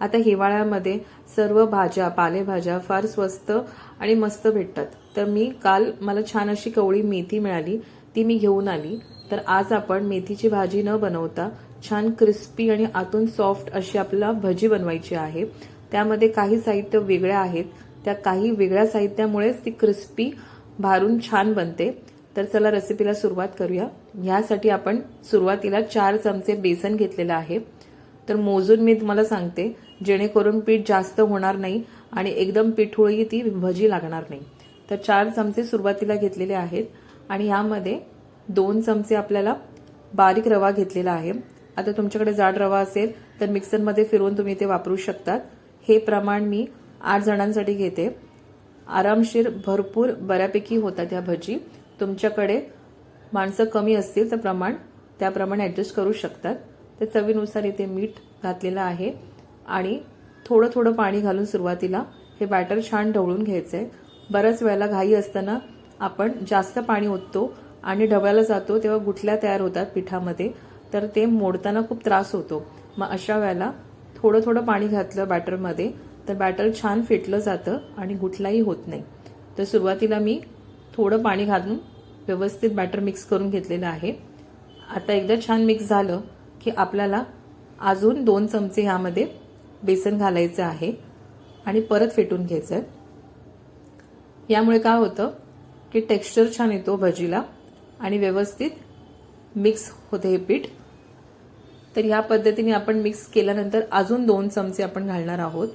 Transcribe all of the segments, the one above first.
आता हिवाळ्यामध्ये सर्व भाज्या पालेभाज्या फार स्वस्त आणि मस्त भेटतात. तर मी काल मला छान अशी कवळी मेथी मिळाली ती मी घेऊन आली. तर आज आपण मेथीची भाजी न बनवता छान क्रिस्पी आणि आतून सॉफ्ट अशी आपल्याला भजी बनवायची आहे. त्यामध्ये काही साहित्य वेगळ्या आहेत. त्या काही वेगळ्या साहित्यामुळेच ती क्रिस्पी भारून छान बनते. तर चला रेसिपीला सुरुवात करूया. ह्यासाठी आपण सुरुवातीला चार चमचे बेसन घेतलेलं आहे. तर मोजून मी तुम्हाला सांगते. जेणेकरून पीठ जास्त होणार नाही आणि एकदम पिठोळी ती भजी लागणार नाही. तर चार चमचे सुरुवातीला घेतलेले आहेत आणि ह्यामध्ये दोन चमचे आपल्याला बारीक रवा घेतलेला आहे. आता तुमच्याकडे जाड रवा असेल तर मिक्सरमध्ये फिरवून तुम्ही ते वापरू शकतात. हे प्रमाण मी आठ जणांसाठी घेते. आरामशीर भरपूर बऱ्यापैकी होतात ह्या भजी. तुमच्याकडे माणसं कमी असतील तर प्रमाण त्याप्रमाणे ॲडजस्ट करू शकतात. तर चवीनुसार इथे मीठ घातलेलं आहे. आणि थोडं थोडं पाणी घालून सुरुवातीला हे बॅटर छान ढवळून घ्यायचं. आहे बऱ्याच वेळेला घाई असताना आपण जास्त पाणी ओततो आणि ढवळायला जातो तेव्हा गुठल्या तयार होतात पिठामध्ये. तर ते मोडताना खूप त्रास होतो. मग अशा वेळेला थोडं थोडं पाणी घातलं बॅटरमध्ये तर बॅटर छान फेटलं जातं आणि गुठलाही होत नाही. तर सुरुवातीला मी थोडं पाणी घालून व्यवस्थित बॅटर मिक्स करून घेतलेलं आहे. आता एकदा छान मिक्स झालं की आपल्याला अजून दोन चमचे ह्यामध्ये बेसन घालायचं आहे आणि परत फेटून घ्यायचं आहे. यामुळे काय होतं की टेक्स्चर छान येतो भजीला आणि व्यवस्थित मिक्स होते हे पीठ. तर ह्या पद्धतीने आपण मिक्स केल्यानंतर अजून दोन चमचे आपण घालणार आहोत.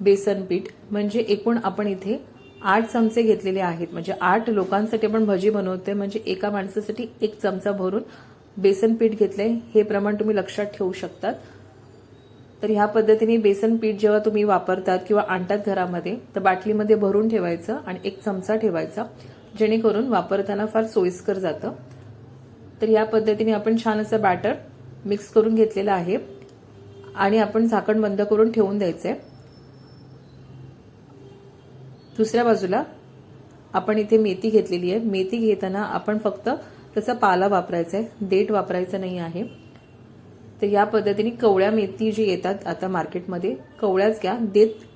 बेसन पीठ. म्हणजे एकूण आपण इथे आठ चमचे घेतलेले आहेत. म्हणजे आठ लोकांसाठी आपण भजी बनवते म्हणजे एका माणसासाठी एक चमचा भरून बेसन पीठ घेतलंय. हे प्रमाण तुम्ही लक्षात ठेवू शकतात. तर ह्या पद्धतीने बेसन पीठ जेव्हा तुम्ही वापरतात किंवा आणतात घरामध्ये तर बाटलीमध्ये भरून ठेवायचं आणि एक चमचा ठेवायचा जेणेकरून वापरताना फार सोयीस्कर जातं. तर या पद्धतीने आपण छान असं बॅटर मिक्स करून घेतलेलं आहे आणि आपण झाकण बंद करून ठेवून द्यायचंय. दुसऱ्या बाजूला आपण इथे मेथी घेतलेली आहे. मेथी घेताना आपण फक्त त्याचा पाला वापरायचा आहे देठ वापरायचं नाही आहे. तर या पद्धतीने कवळ्या मेथी जी येतात आता मार्केटमध्ये कवळ्याच घ्या. देठ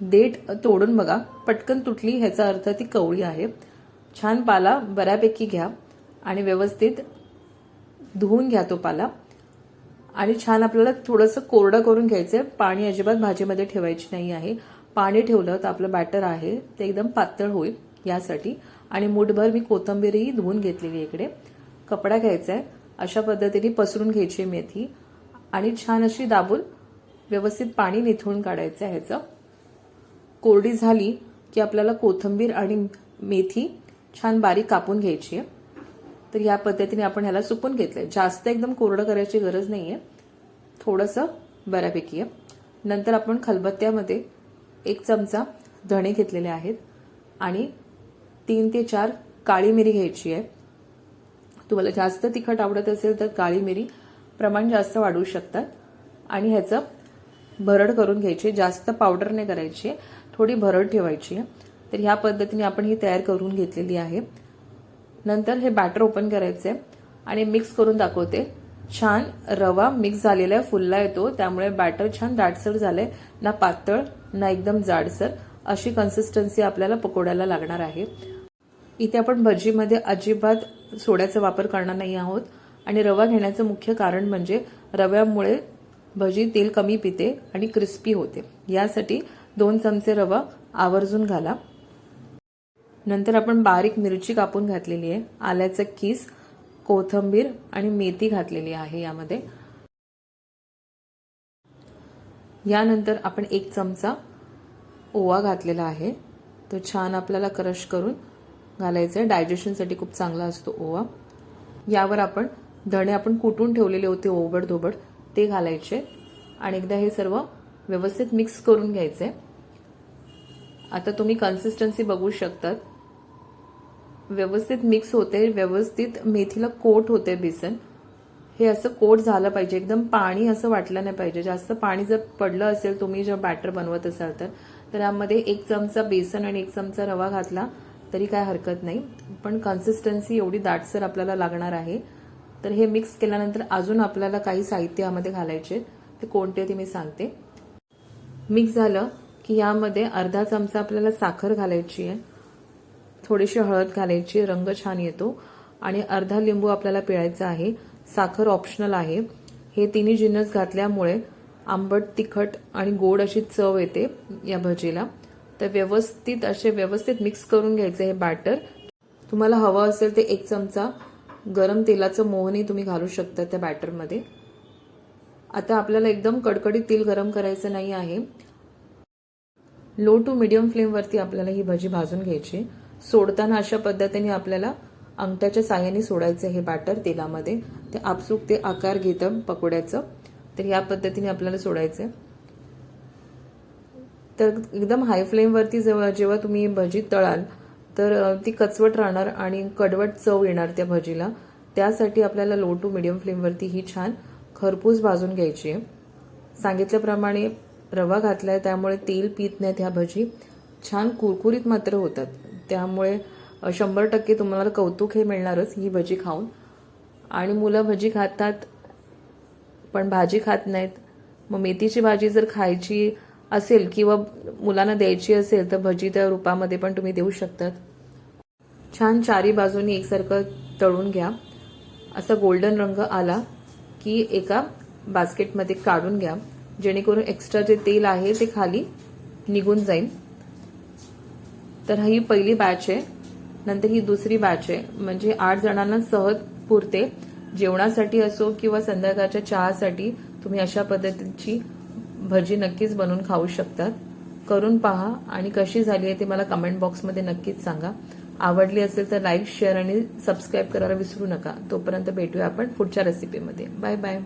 देठ तोडून बघा. पटकन तुटली ह्याचा अर्थ ती कवळी आहे. छान पाला बऱ्यापैकी घ्या आणि व्यवस्थित धुवून घ्या तो पाला. आणि छान आपल्याला थोडंसं कोरडं करून घ्यायचं आहे पाणी अजिबात भाजीमध्ये ठेवायची नाही आहे. पाणी ठेवलं तर आपलं बॅटर आहे. ते एकदम पातळ होईल यासाठी. आणि मुठभर मी कोथंबीरही धुवून घेतलेली इकडे. कपडा घ्यायचा आहे अशा पद्धतीने पसरून घ्यायची मेथी. आणि छान अशी दाबून व्यवस्थित पाणी निथळून काढायचं आहे ह्याचं. कोरडी झाली की आपल्याला कोथंबीर आणि मेथी छान बारीक कापून घ्यायची आहे. तर या पद्धतीने आपण ह्याला सुकून घेतलंय. जास्त एकदम कोरडं करायची गरज नाही आहे थोडंसं बऱ्यापैकी आहे. नंतर आपण खलबत्त्यामध्ये एक चमचा धणे घेतलेले आहेत. आणि तीन ते चार काळी मिरी घ्यायची आहे. तुम्हाला जास्त तिखट आवडत असेल तर काळी मिरी प्रमाण जास्त वाढवू शकतात. आणि ह्याचं भरड करून घ्यायची जास्त पावडर नाही करायची थोडी भरड ठेवायची. आहे तर ह्या पद्धतीने आपण ही तयार करून घेतलेली आहे. नंतर हे बॅटर ओपन करायचं आहे आणि मिक्स करून दाखवते. छान रवा मिक्स झालेला आहे फुलला येतो. त्यामुळे बॅटर छान दाटसर झालंय. ना पातळ ना एकदम जाडसर. अशी कन्सिस्टन्सी आपल्याला पकोड्याला लागणार आहे. इथे आपण भजीमध्ये अजिबात सोड्याचा वापर करणार नाही आहोत. आणि रवा घेण्याचं मुख्य कारण म्हणजे रव्यामुळे भजी तेल कमी पिते आणि क्रिस्पी होते. यासाठी दोन चमचे रवा आवर्जून घाला. नंतर आपण बारीक मिरची कापून घातलेली आहे. आल्याचं किस कोथंबीर आणि मेथी घातलेली आहे यामध्ये. यानंतर आपण एक चमचा ओवा घातलेला आहे. तो छान आपल्याला क्रश करून घालायचं आहे डायजेशनसाठी खूप चांगला असतो ओवा. यावर आपण धणे आपण कुटून ठेवलेले होते ओबड धोबड ते घालायचे. आणि एकदा हे सर्व व्यवस्थित मिक्स करून घ्यायचे आता तुम्ही कन्सिस्टन्सी बघू शकतात. व्यवस्थित मिक्स होते व्यवस्थित मेथीला कोट होते बेसन. हे असं कोट झालं पाहिजे. एकदम पाणी असं वाटलं नाही पाहिजे. जास्त पाणी जर पडलं असेल तुम्ही जर बॅटर बनवत असाल तर त्यामध्ये एक चमचा बेसन आणि एक चमचा रवा घातला. तरी काय हरकत नाही. पण कन्सिस्टन्सी एवढी दाटसर आपल्याला लागणार आहे. तर हे मिक्स केल्यानंतर अजून आपल्याला काही साहित्य यामध्ये घालायचे ते कोणते ते मी सांगते. मिक्स झालं की यामध्ये अर्धा चमचा आपल्याला साखर घालायची आहे. थोडीशी हळद घालायची रंग छान येतो. आणि अर्धा लिंबू आपल्याला पिळायचा आहे. साखर ऑप्शनल आहे. हे तिन्ही जिन्नस घातल्यामुळे आंबट तिखट आणि गोड अशी चव येते या भजीला. तर व्यवस्थित असे व्यवस्थित मिक्स करून घ्यायचं हे बॅटर तुम्हाला हवं असेल ते एक चमचा गरम तेलाचं मोहनही तुम्ही घालू शकता त्या बॅटरमध्ये आता आपल्याला एकदम कडकडीत तेल गरम करायचं नाही आहे. लो टू मिडियम फ्लेमवरती आपल्याला ही भजी भाजून घ्यायची. सोडताना अशा पद्धतीने आपल्याला अंगठ्याच्या साह्याने सोडायचं हे बॅटर तेलामध्ये. ते आपसूक ते आकार घेतं पकोड्याचं. तर या पद्धतीने आपल्याला सोडायचं तर एकदम हाय फ्लेमवरती जेव्हा जेव्हा तुम्ही भजी तळाल तर ती कचवट राहणार आणि कडवट चव येणार त्या भजीला. त्यासाठी आपल्याला लो टू मिडियम फ्लेमवरती ही छान खरपूस भाजून घ्यायची आहे. सांगितल्याप्रमाणे रवा घातलाय त्यामुळे तेल पित नाहीत ह्या भजी. छान कुरकुरीत मात्र होतात. त्यामुळे शंभर टक्के तुम्हाला कौतुक हे मिळणारच ही भजी खाऊन. आणि मुलं भजी खातात पण भाजी खात नाहीत. मग मेथीची भाजी जर खायची असेल किंवा मुलांना द्यायची असेल तर भजी त्या रूपामध्ये पण तुम्ही देऊ शकतात. छान चारी बाजूनी एकसारखं तळून घ्या. असा गोल्डन रंग आला की एका बास्केटमध्ये काढून घ्या. जेणेकरून एक्स्ट्रा जे तेल आहे ते खाली निघून जाईल. तर ही पहिली बॅच आहे. नंतर ही दुसरी बॅच आहे. म्हणजे आठ जणांना सहज पुरते. जेवणासाठी असो किंवा संध्याकाळच्या चहासाठी तुम्ही अशा पद्धतीची भजी नक्कीच बनवून खाऊ शकतात. करून पहा आणि कशी झाली आहे ते मला कमेंट बॉक्समध्ये नक्कीच सांगा. आवडली असेल तर लाईक शेअर आणि सबस्क्राईब करायला विसरू नका. तोपर्यंत भेटूया आपण पुढच्या रेसिपीमध्ये बाय बाय